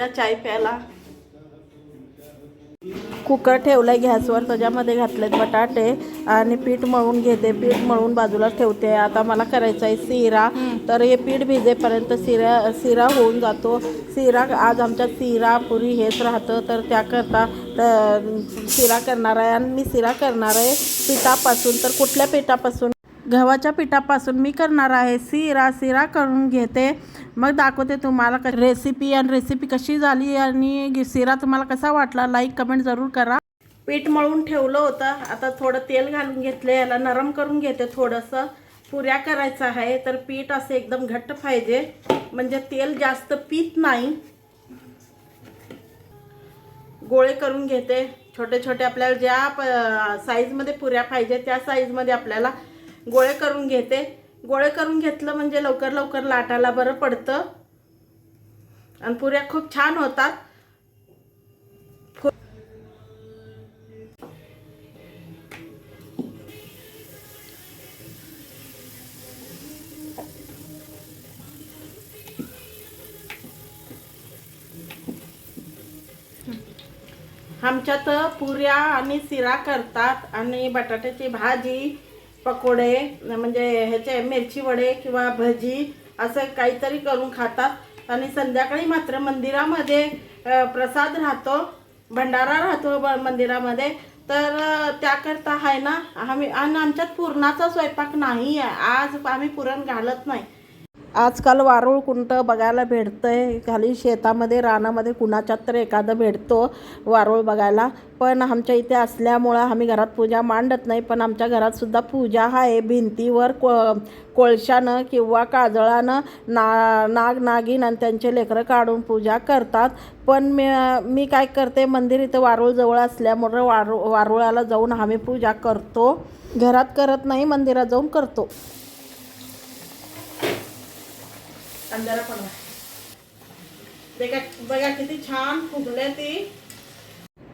या चाय प्यायला. कुकर ठेवलाय गॅसवर त्याच्यामध्ये घातलेत बटाटे आणि पीठ मळून घेते. पीठ मळून बाजूला ठेवते. आता मला करायचं आहे शिरा तर हे पीठ भिजेपर्यंत शिरा शिरा होऊन जातो. शिरा आज आमच्यात शिरा पुरी हेच राहतं. तर त्याकरता शिरा करणार आहे आणि मी शिरा करणार आहे पिठापासून. तर कुठल्या पिठापासून? गव्हाच्या पिठापासून मी करणार आहे. शिरा शिरा करून घेते. मग दाखवते तुम्हाला क रेसिपी आणि रेसिपी कशी झाली आणि शिरा तुम्हाला कसा वाटला? लाईक कमेंट जरूर करा. पीठ मळून ठेवलं होतं. आता थोडं तेल घालून घेतलं याला नरम करून घेते थोडंसं. पुऱ्या करायचं आहे. तर पीठ असं एकदम घट्ट पाहिजे. म्हणजे तेल जास्त पीत नाही. गोळे करून घेते. छोटे छोटे आपल्याला ज्या प साईजमध्ये पुऱ्या पाहिजे त्या साईजमध्ये आपल्याला गोळे करून घेते. गोळे करून घेतलं म्हणजे लवकर लवकर लाटायला बरं पडतं. आणि पुऱ्या खूप छान होतात. आमच्यात पुऱ्या आणि शिरा करतात आणि बटाट्याची भाजी पकोडे म्हणजे ह्याचे मिरची वडे किंवा भजी असं काहीतरी करून खातात. आणि संध्याकाळी मात्र मंदिरामध्ये प्रसाद राहतो भंडारा राहतो ब- मंदिरामध्ये. तर त्याकरता आहे ना आम्ही आणि आमच्यात पुरणाचा स्वयंपाक नाही आहे. आज आम्ही पुरण घालत नाही. आजकाल वारुळ कुंट बघायला भेटतं आहे खाली शेतामध्ये रानामध्ये कुणाच्यात तर एखादं भेटतो वारुळ बघायला. पण आमच्या इथे असल्यामुळं आम्ही घरात पूजा मांडत नाही. पण आमच्या घरातसुद्धा पूजा आहे. भिंतीवर को कोळशानं किंवा काजळानं ना नाग नागिन आणि त्यांचे लेकरं काढून पूजा करतात. पण मी मी काय करते मंदिर इथं वारुळ जवळ असल्यामुळं वारू वारुळाला जाऊन आम्ही पूजा करतो. घरात करत नाही मंदिरात जाऊन करतो. कांद्याला पण बघा बघा किती छान फुगले ती.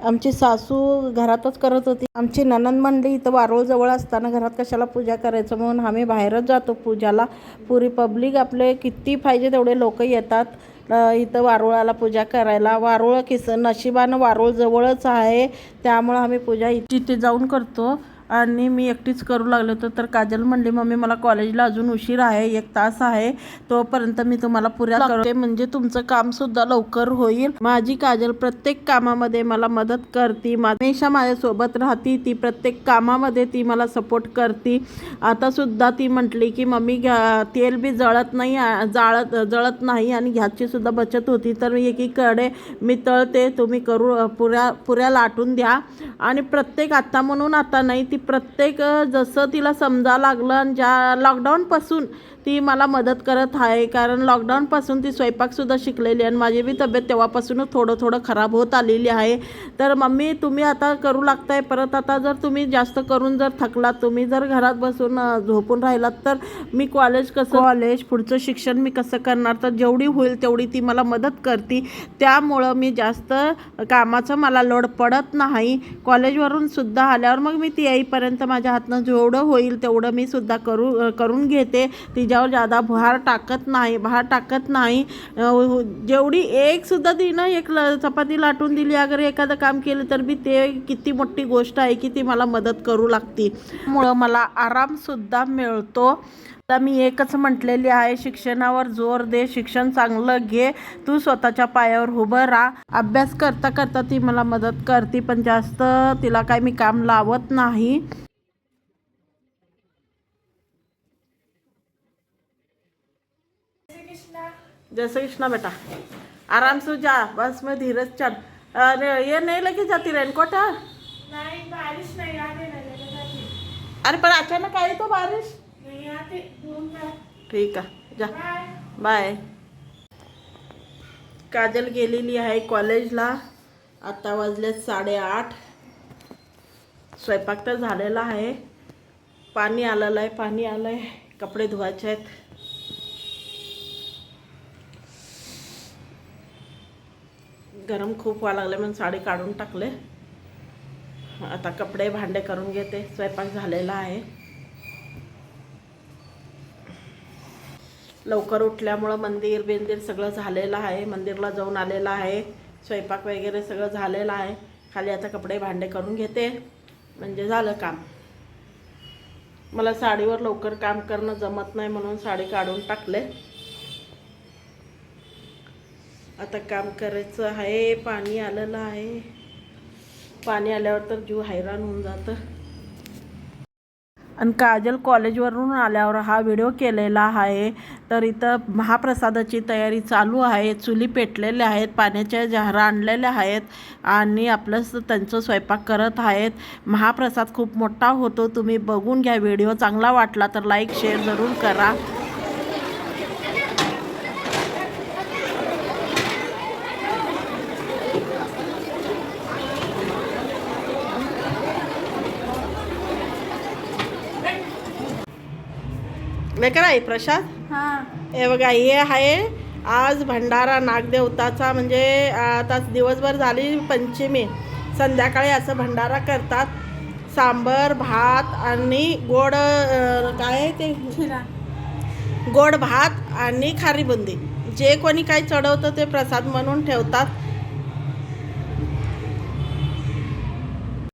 आमची सासू घरातच करत होती. आमची ननंद म्हणली इथं वारोळ जवळ असताना घरात कशाला पूजा करायचं? म्हणून आम्ही बाहेरच जातो पूजाला. पुरी पब्लिक आपले किती पाहिजे तेवढे लोक येतात. इथं वारुळाला पूजा करायला. वारुळ किस नशिबानं वारुळ जवळच आहे. त्यामुळं आम्ही पूजा तिथे जाऊन करतो. आणि मी एकटीच करू लागले होतो तर काजल म्हणली मम्मी मला कॉलेजला अजून उशीर आहे एक तास आहे तोपर्यंत मी तुम्हाला पुऱ्या करते. म्हणजे तुमचं काम सुद्धा लवकर होईल. माझी काजल प्रत्येक कामामध्ये मला मदत करते. हमेशा माझ्यासोबत राहती. ती प्रत्येक कामामध्ये ती मला सपोर्ट करते. आता सुद्धा ती म्हटली की मम्मी घ्या तेल बी जळत नाही जाळत जळत नाही आणि ह्याची सुद्धा बचत होती. तर एकीकडे मी तळते तुम्ही करू पुऱ्या पुऱ्या लाटून द्या. आणि प्रत्येक आता म्हणून आता नाही ती प्रत्येक जसं तिला समजा लागलं आणि ज्या लॉकडाऊनपासून ती मला मदत करत आहे कारण लॉकडाऊनपासून ती स्वयंपाकसुद्धा शिकलेली आहे आणि माझी बी तब्येत तेव्हापासूनच थोडं थोडं खराब होत आलेली आहे. तर मम्मी तुम्ही आता करू लागताय परत आता जर तुम्ही जास्त करून जर थकलात तुम्ही जर घरात बसून झोपून राहिलात तर मी कॉलेज कसं कॉलेज पुढचं शिक्षण मी कसं करणार? तर जेवढी होईल तेवढी ती मला मदत करते. त्यामुळं मी जास्त कामाचं मला लोड पडत नाही. कॉलेजवरून सुद्धा आल्यावर मग मी ती येईपर्यंत माझ्या हातनं जेवढं होईल तेवढं मी सुद्धा करू करून घेते. तिच्यावर जादा भार टाकत नाही भार टाकत नाही. जेवढी एक सुद्धा तिनं एक ल चपाती लाटून दिली अगर एखादं काम केलं तर मी ते किती मोठी गोष्ट आहे की ती मला मदत करू लागती. मुळं मला आरामसुद्धा मिळतो. आता मी एकच म्हटलेली आहे शिक्षणावर जोर दे शिक्षण चांगलं घे तू स्वतःच्या पायावर उभं राहा. अभ्यास करता करता ती मला मदत करते पण जास्त तिला काय मी काम लावत नाही. जय श्री कृष्णा बेटा. आराम से जा बस में धीरज चल. अरे ये नहीं लेके जाती रेनकोट है? नहीं बारिश नहीं लगे जाती. अरे पर अचानक आई तो बारिश. रहा ठीक आहे. जा. बाय काजल गेलेली आहे कॉलेजला आता वाजलेत साडेआठ. स्वयंपाक तर झालेला आहे. पाणी आलेलं आहे पाणी आलं आहे कपडे धुवायचे आहेत. गरम खूप व्हायला लागले म्हणून साडी काढून टाकले. आता कपडे भांडे करून घेते. स्वयंपाक झालेला आहे. लवकर उठल्यामुळं मंदिर बिंदिर सगळं झालेलं आहे. मंदिरला जाऊन आलेलं आहे. स्वयंपाक वगैरे सगळं झालेलं आहे. खाली आता कपडे भांडे करून घेते. म्हणजे झालं काम. मला साडीवर लवकर काम करणं जमत नाही म्हणून साडी काढून टाकले. आता काम करायचं आहे. पाणी आलेलं आहे. पाणी आल्यावर तर जीव हैराण होऊन जातं. आणि काजल कॉलेजवरून आल्यावर हा व्हिडिओ केलेला आहे. तर इथं महाप्रसादाची तयारी चालू आहे. चुली पेटलेल्या आहेत पाण्याच्या जहारा आणलेल्या आहेत आणि आपलं स- त्यांचं स्वयंपाक करत आहेत. महाप्रसाद खूप मोठा होतो. तुम्ही बघून घ्या व्हिडिओ. चांगला वाटला तर लाईक शेअर जरूर करा. लेकर आहे प्रसाद हा. बघा हे आहे आज भंडारा नागदेवताचा म्हणजे आता दिवसभर झाली पंचमी. संध्याकाळी असं भंडारा करतात. सांबर भात आणि गोड काय ते? गोड भात आणि खारी बुंदी जे कोणी काही चढवतं ते प्रसाद म्हणून ठेवतात.